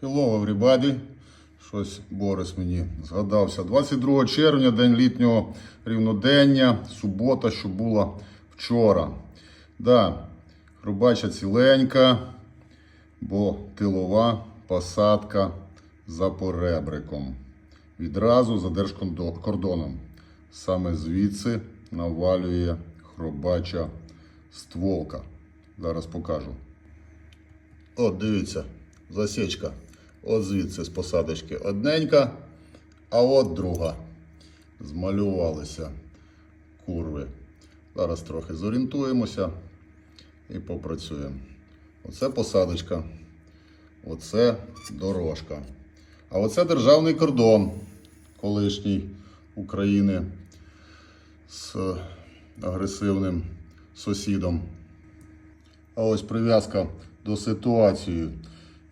Hello, everybody. Щось Борис мені згадався. 22 червня, день літнього рівнодення, субота, що була вчора. Да, хробача ціленька, бо тилова посадка за поребриком. Відразу за держкордоном. Саме звідси навалює хробача стволка. Зараз покажу. От, дивіться, засічка. От звідси з посадочки одненька, а от друга. Змалювалися курви. Зараз трохи зорієнтуємося і попрацюємо. Оце посадочка, оце дорожка. А оце державний кордон колишній України з агресивним сусідом. А ось прив'язка до ситуації.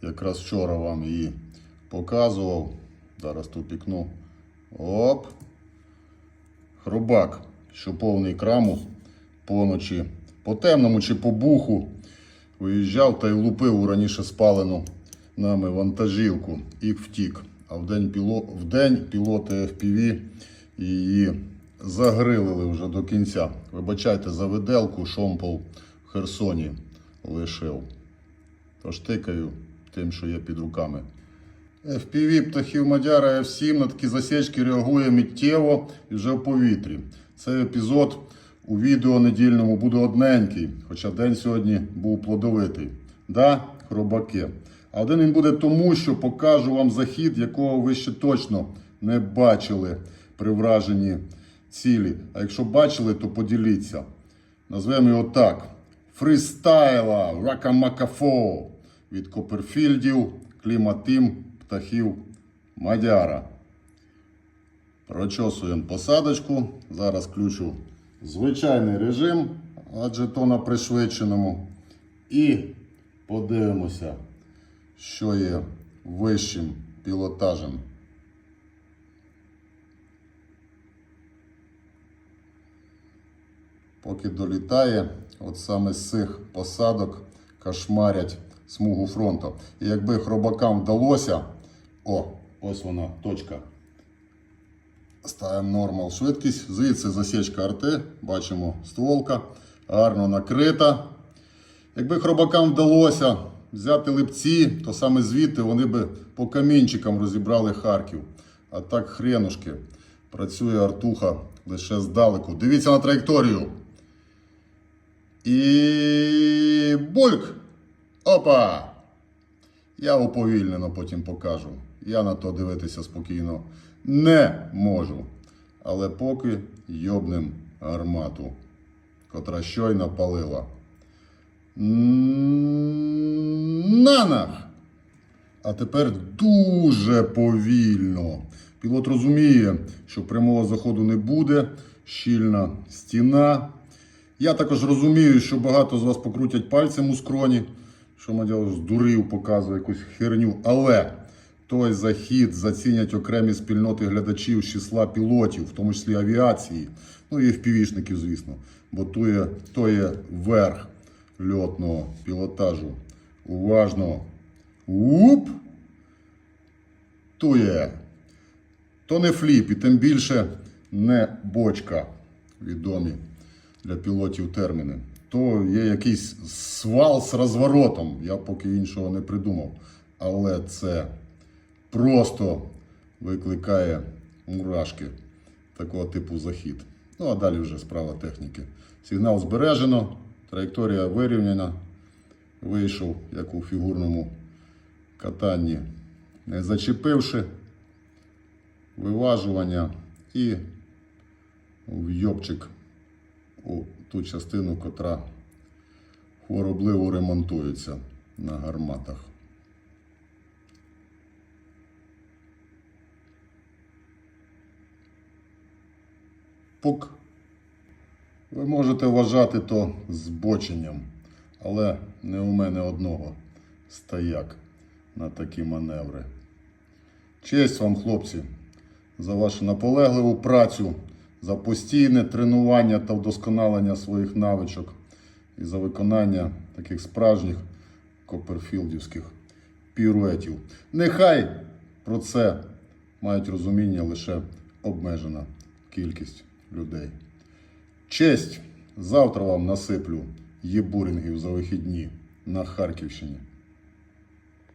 Якраз вчора вам її показував. Зараз тут пікну. Оп. Хробак, що повний краму поночі по темному чи по буху виїжджав та й лупив у раніше спалену нами вантажівку і втік. А вдень, піло... вдень пілоти FPV її загрилили вже до кінця. Вибачайте за виделку, шомпол в Херсоні лишив. Тож тикаю тим, що є під руками. FPV птахів Мадяра F7 на такі засічки реагує миттєво і вже в повітрі. Цей епізод у відео недільному буде одненький, хоча день сьогодні був плодовитий. Да, хробаки. А один він буде тому, що покажу вам захід, якого ви ще точно не бачили при враженні цілі. А якщо бачили, то поділіться. Назвемо його так: фристайла Ракамакафо від Коперфільдів, кліматим, птахів Мадяра. Прочосуємо посадочку. Зараз включу звичайний режим, адже то на пришвидшеному. І подивимося, що є вищим пілотажем. Поки долітає, от саме з цих посадок кошмарять смугу фронту. І якби хробакам вдалося, о, ось вона, точка. Ставимо нормал швидкість. Звідси засічка арти, бачимо стволка, гарно накрита. Якби хробакам вдалося взяти липці, то саме звідти вони би по камінчикам розібрали Харків. А так хренушки. Працює артуха лише здалеку. Дивіться на траєкторію. І бульк! Опа! Я уповільнено потім покажу. Я на то дивитися спокійно не можу. Але поки йобнем гармату, котра щойно палила. М, На нах! А тепер дуже повільно. Пілот розуміє, що прямого заходу не буде, щільна стіна. Я також розумію, що багато з вас покрутять пальцем у скроні, що Мадяр здурив, показує якусь херню. Але той захід зацінять окремі спільноти глядачів з числа пілотів, в тому числі авіації, ну і впівішників, звісно, бо то є, то є верх льотного пілотажу. Уважно. Уп! Тує. То не фліп, і тим більше не бочка. Відомі для пілотів терміни. То є якийсь свал з розворотом. Я поки іншого не придумав. Але це просто викликає мурашки такого типу захід. Ну а далі вже справа техніки. Сигнал збережено, траєкторія вирівняна. Вийшов, як у фігурному катанні, не зачепивши виважування і вйобчик у ту частину, котра хворобливо ремонтується на гарматах. Пук. Ви можете вважати то збоченням, але не у мене одного стояк на такі маневри. Честь вам, хлопці, за вашу наполегливу працю, за постійне тренування та вдосконалення своїх навичок і за виконання таких справжніх коперфілдівських піруетів. Нехай про це мають розуміння лише обмежена кількість людей. Честь! Завтра вам насиплю єбурінгів за вихідні на Харківщині.